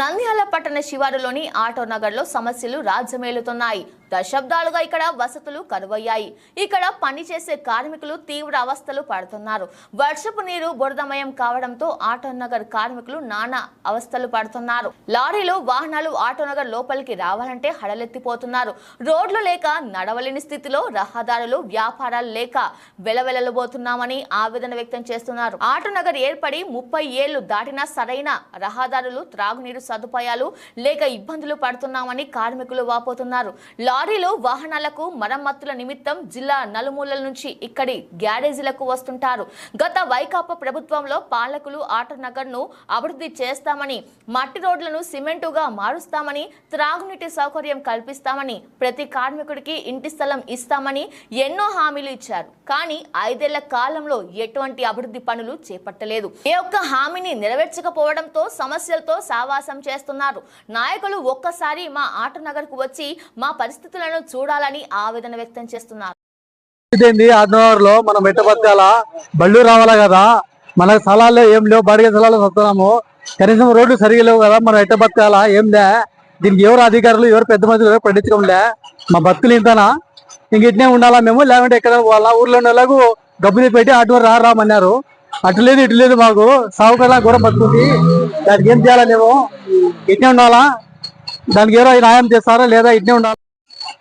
నంద్యాల పట్టణ శివారులోని ఆటో నగర్లో సమస్యలు రాజ్యమేలుతున్నాయి. దశాబ్దాలుగా ఇక్కడ వసతులు కరువయ్యాయి ఇక్కడ పనిచేసే కార్మికులు తీవ్ర అవస్థలు పడుతున్నారు. వర్షపు నీరు బురదమయం కావడంతో ఆటో నగర్ కార్మికులు నానా అవస్థలు పడుతున్నారు. లారీలు వాహనాలు ఆటో నగర్ లోపలికి రావాలంటే హడలెత్తిపోతున్నారు. రోడ్లు లేక నడవలేని స్థితిలో రహదారులు వ్యాపారాలు లేక వెలవెలబోతున్నామని ఆవేదన వ్యక్తం చేస్తున్నారు. ఆటో నగర్ ఏర్పడి ముప్పై ఏళ్ళు దాటినా సరైన రహదారులు త్రాగునీరు సదుపాయాలు లేక ఇబ్బందులు పడుతున్నామని కార్మికులు వాపోతున్నారు. లారీలో వాహనాలకు మరమ్మతుల నిమిత్తం జిల్లా నలుమూలల నుంచి ఇక్కడి గ్యారేజీలకు వస్తుంటారు. గత వైకాపా ప్రభుత్వంలో పాలకులు ఆటో నగర్ను అభివృద్ధి చేస్తామని మట్టి రోడ్లను సిమెంటుగా మారుస్తామని త్రాగునీటి సౌకర్యం కల్పిస్తామని ప్రతి కార్మికుడికి ఇంటి స్థలం ఇస్తామని ఎన్నో హామీలు ఇచ్చారు. కానీ ఐదేళ్ళ కాలంలో ఎటువంటి అభివృద్ధి పనులు చేపట్టలేదు. ఏ ఒక్క హామీని నెరవేర్చకపోవడంతో సమస్యలతో సావాసం చేస్తున్నారు. నాయకులు ఒక్కసారి మా ఆటనగర్కు వచ్చి మా పరిస్థితి పరిస్థితులను చూడాలని ఆవేదన వ్యక్తం చేస్తున్నారు. ఇదేంది? ఆదివారంలో మనం మెట్టబత్తాల బళ్ళు రావాలా కదా? మన స్థలాల్లో ఏం లేవు బాడిగ స్థలాలు వస్తున్నాము కనీసం రోడ్లు సరిగా లేవు కదా? మనం ఎట్టబత్తాల ఏం లే? దీనికి ఎవరు అధికారులు ఎవరు పెద్ద మంది ఎవరు పట్టించుకోలే మా భక్తులు ఇంతనా? ఇంక ఇట్నే ఉండాలా మేము? లేకుంటే ఎక్కడ పోవాలా? ఊర్లో ఉండేలాగు వాళ్ళకు డబ్బులు పెట్టి అటు రా రామన్నారు అటు లేదు ఇటు లేదు మాకు. సాగు కూడా బతుకుంది. దానికి ఏం చేయాలా మేము? ఇట్నే ఉండాలా? దానికి ఎవరో న్యాయం చేస్తారా లేదా ఇట్నే ఉండాలా?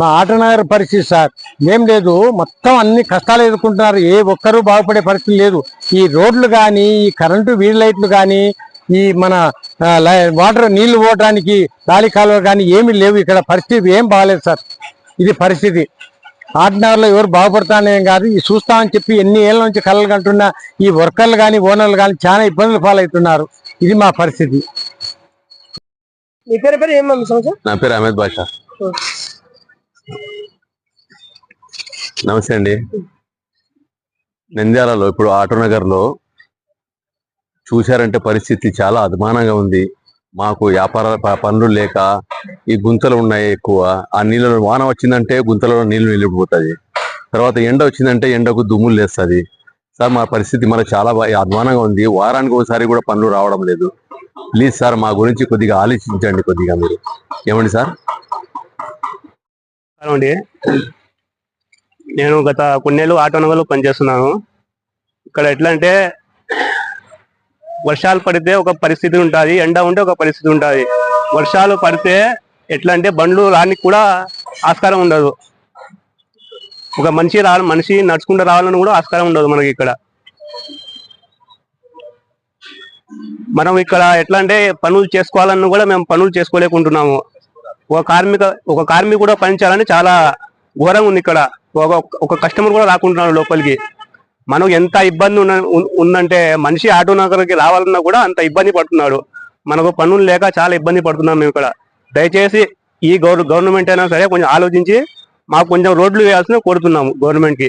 మా ఆటనగర్ పరిస్థితి సార్. ఏం లేదు మొత్తం అన్ని కష్టాలు ఎదుర్కొంటున్నారు. ఏ ఒక్కరూ బాగుపడే పరిస్థితి లేదు. ఈ రోడ్లు కానీ ఈ కరెంటు వీధి లైట్లు కానీ ఈ మన వాటర్ నీళ్ళు పోవడానికి గాలి కాలువ కానీ ఏమీ లేవు. ఇక్కడ పరిస్థితి ఏం బాగాలేదు సార్. ఇది పరిస్థితి. ఆటనగర్లో ఎవరు బాగుపడతానేం కాదు. ఈ చూస్తామని చెప్పి ఎన్ని ఏళ్ళ నుంచి కలలు కంటున్న ఈ వర్కర్లు కానీ ఓనర్లు కానీ చాలా ఇబ్బందులు పాలవుతున్నారు. ఇది మా పరిస్థితి. మీ పేరు పేరు నా పేరు అహ్మద్ బాషా. నమస్తే అండి. నంద్యాలలో ఇప్పుడు ఆటోనగర్లో చూశారంటే పరిస్థితి చాలా అధమానంగా ఉంది. మాకు వ్యాపార పనులు లేక ఈ గుంతలు ఉన్నాయి ఎక్కువ. ఆ నీళ్ళలో వాన వచ్చిందంటే గుంతలో నీళ్ళు నిలిపిపోతుంది తర్వాత ఎండ వచ్చిందంటే ఎండకు దుమ్ములు లేస్తుంది. సార్ మా పరిస్థితి మనకు చాలా బా- అధ్వానంగా ఉంది. వారానికి ఒకసారి కూడా పనులు రావడం లేదు. ప్లీజ్ సార్ మా గురించి కొద్దిగా ఆలోచించండి కొద్దిగా మీరు. ఏమండి సార్? అండి. నేను గత కొన్నేళ్ళు ఆటో నగర్లో పనిచేస్తున్నాను. ఇక్కడ ఎట్లా అంటే వర్షాలు పడితే ఒక పరిస్థితి ఉంటుంది ఎండ ఉంటే ఒక పరిస్థితి ఉంటుంది. వర్షాలు పడితే ఎట్లా అంటే బండ్లు రానికి కూడా ఆస్కారం ఉండదు. ఒక మనిషి రా మనిషి నడుచుకుంటూ రావాలని కూడా ఆస్కారం ఉండదు మనకి ఇక్కడ. మనం ఇక్కడ ఎట్లా అంటే పనులు చేసుకోవాలన్నా కూడా మేము పనులు చేసుకోలేకుంటున్నాము. ఒక కార్మిక ఒక కార్మిక కూడా పనిచేయాలని చాలా ఘోరంగా ఉంది ఇక్కడ. ఒక ఒక కస్టమర్ కూడా రాకుంటున్నాడు లోపలికి. మనకు ఎంత ఇబ్బంది ఉన్న ఉందంటే మనిషి ఆటో నగర్కి రావాలన్నా కూడా అంత ఇబ్బంది పడుతున్నాడు. మనకు పనులు లేక చాలా ఇబ్బంది పడుతున్నాం మేము ఇక్కడ. దయచేసి ఈ గవర్నమెంట్ అయినా సరే కొంచెం ఆలోచించి మాకు కొంచెం రోడ్లు వేయాల్సిన కోరుతున్నాము గవర్నమెంట్కి.